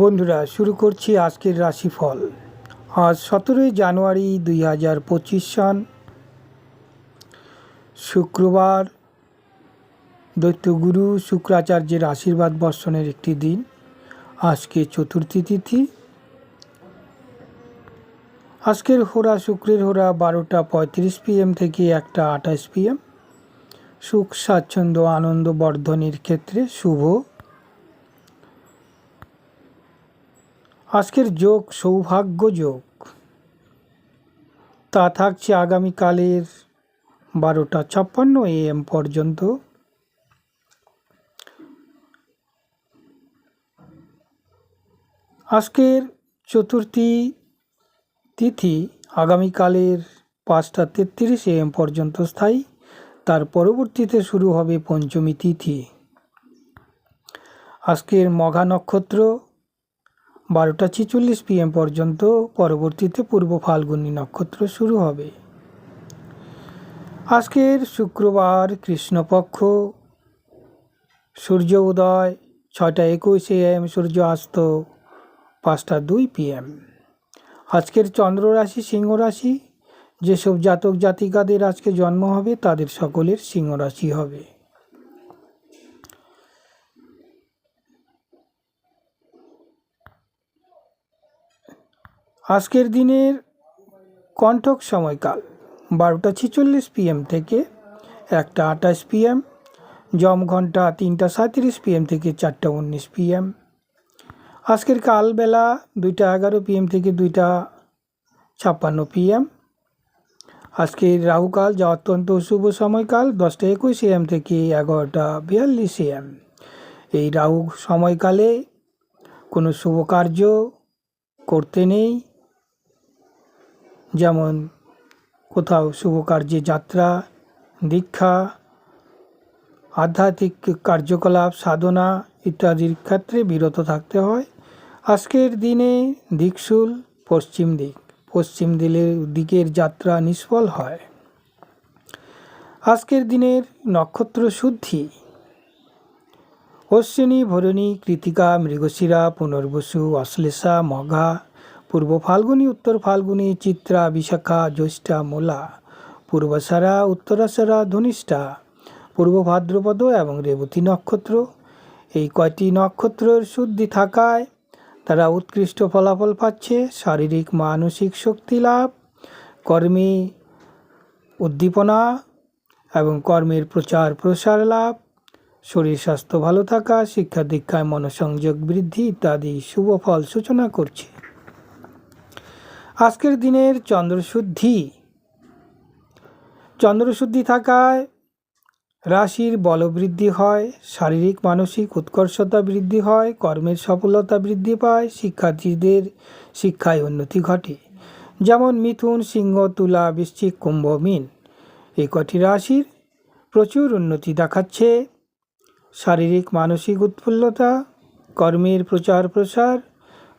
বন্ধুরা, শুরু করছি আজকের রাশিফল। আজ সতেরোই জানুয়ারি দুই হাজার পঁচিশ সন শুক্রবার দৈত্যগুরু শুক্রাচার্যের আশীর্বাদ বর্ষণের একটি দিন। আজকে চতুর্থী তিথি। আজকের হোরা শুক্রের হোরা বারোটা পঁয়ত্রিশ পিএম থেকে একটা আঠাশ পিএম। সুখ, স্বাচ্ছন্দ্য, আনন্দ বর্ধনের ক্ষেত্রে শুভ। আজকের যোগ সৌভাগ্য যোগ। তা থাকছে আগামীকালের বারোটা ছাপ্পান্ন এ এম পর্যন্ত। আজকের চতুর্থী তিথি আগামীকালের পাঁচটা তেত্রিশ এম পর্যন্ত স্থায়ী। তার পরবর্তীতে শুরু হবে পঞ্চমী তিথি। আজকের মঘা নক্ষত্র বারোটা ছিচল্লিশ পিএম পর্যন্ত পরবর্তীতে পূর্ব ফাল্গুনী নক্ষত্র শুরু হবে। আজকের শুক্রবার কৃষ্ণপক্ষ, সূর্য উদয়, ছয়টা একুশ এম সূর্য অস্ত পাঁচটা দুই পিএম আজকের চন্দ্র রাশি, সিংহ রাশি, যেসব জাতক জাতিকাদের আজকে জন্ম হবে, তাদের সকলের সিংহ রাশি হবে। আজকের দিনের কণ্ঠক সময়কাল বারোটা ছিচল্লিশ পিএম থেকে একটা আঠাশ পিএম জম ঘণ্টা তিনটা সাঁত্রিশ পিএম থেকে চারটা উনিশ পিএম। আজকের কালবেলা দুইটা এগারো পিএম থেকে দুইটা ছাপ্পান্ন পিএম। আজকের রাহুকাল যা অত্যন্ত শুভ সময়কাল, দশটা একুশ এম থেকে এগারোটা বিয়াল্লিশ এম এই রাহু সময়কালে কোনো শুভ কার্য করতে নেই। যেমন কোথাও শুভ কার্যে যাত্রা, দীক্ষা, আধ্যাত্মিক কার্যকলাপ, সাধনা ইত্যাদির ক্ষেত্রে বিরত থাকতে হয়। আজকের দিনে দিকশুল পশ্চিম দিক, পশ্চিম দিলের দিকের যাত্রা নিষ্ফল হয়। আজকের দিনের নক্ষত্র শুদ্ধি। অশ্বিনী, ভরণী, কৃতিকা, মৃগশিরা, পুনর্বসু, অশ্লেষা মঘা পূর্ব ফাল্গুনী, উত্তর ফাল্গুনী, চিত্রা, বিশাখা, জ্যৈষ্ঠা, মোলা পূর্বসারা উত্তরাসারা ধনিষ্ঠা, পূর্ব ভাদ্রপদ এবং রেবতী নক্ষত্র। এই কয়টি নক্ষত্রের শুদ্ধি থাকায় তারা উৎকৃষ্ট ফলাফল পাচ্ছে, শারীরিক, মানসিক শক্তি লাভ, কর্মে উদ্দীপনা এবং কর্মের প্রচার প্রসার লাভ, শরীর স্বাস্থ্য ভালো থাকা, শিক্ষা দীক্ষায় মনোসংযোগ বৃদ্ধি ইত্যাদি শুভ ফল সূচনা করছে। আজকের দিনের চন্দ্রশুদ্ধি। চন্দ্রশুদ্ধি থাকায় রাশির বলবৃদ্ধি হয়, শারীরিক, মানসিক উৎকর্ষতা বৃদ্ধি হয়, কর্মের সফলতা বৃদ্ধি পায়, শিক্ষার্থীদের শিক্ষায় উন্নতি ঘটে। যেমন মিথুন, সিংহ, তুলা, বৃশ্চিক, কুম্ভ, মিন। এই কটি রাশির প্রচুর উন্নতি দেখাচ্ছে। শারীরিক, মানসিক উৎফুল্লতা, কর্মের প্রচার প্রসার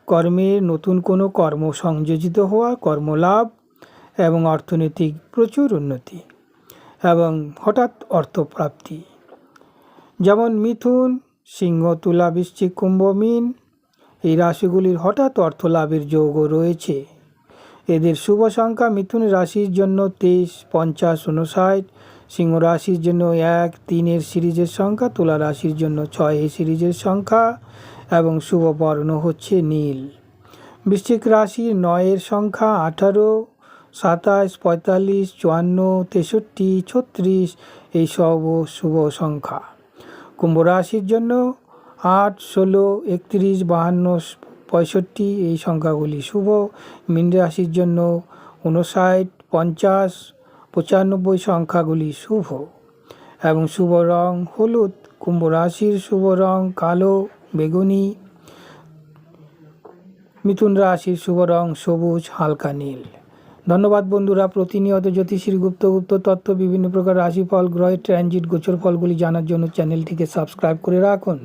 কর্মের নতুন কোনো কর্ম সংযোজিত হওয়া, কর্মলাভ এবং অর্থনৈতিক প্রচুর উন্নতি এবং হঠাৎ অর্থপ্রাপ্তি। যেমন মিথুন, সিংহ, তুলা, বৃশ্চিক কুম্ভ, মিন, এই রাশিগুলির হঠাৎ অর্থ লাভের যোগও রয়েছে। এদের শুভ সংখ্যা মিথুন রাশির জন্য তেইশ, পঞ্চাশ উনষাট সিংহ রাশির জন্য এক, তিনের সিরিজের সংখ্যা, তুলা রাশির জন্য ছয় সিরিজের সংখ্যা এবং শুভ বর্ণ হচ্ছে নীল। বৃশ্চিক রাশির নয়ের সংখ্যা আঠারো, সাতাশ, পঁয়তাল্লিশ, চুয়ান্ন, তেষট্টি, ছত্রিশ, এই সব শুভ সংখ্যা। কুম্ভ রাশির জন্য আট, ষোলো, একত্রিশ, বাহান্ন, পঁয়ষট্টি, এই সংখ্যাগুলি শুভ। মীন রাশির জন্য উনষাট পঞ্চাশ, পঁচানব্বই সংখ্যাগুলি শুভ। এবং শুভ রং হলুদ। কুম্ভ রাশির শুভ রং কালো। বেগুনি, মিথুন রাশির শুভ রং সবুজ, হালকা নীল। ধন্যবাদ বন্ধুরা, প্রতিনিয়ত জ্যোতিষীর গুপ্ত গুপ্ত তত্ত্ব, বিভিন্ন প্রকার রাশিফল, গ্রহের ট্রানজিট গোচর ফলগুলি জানার জন্য চ্যানেলটিকে সাবস্ক্রাইব করে রাখুন।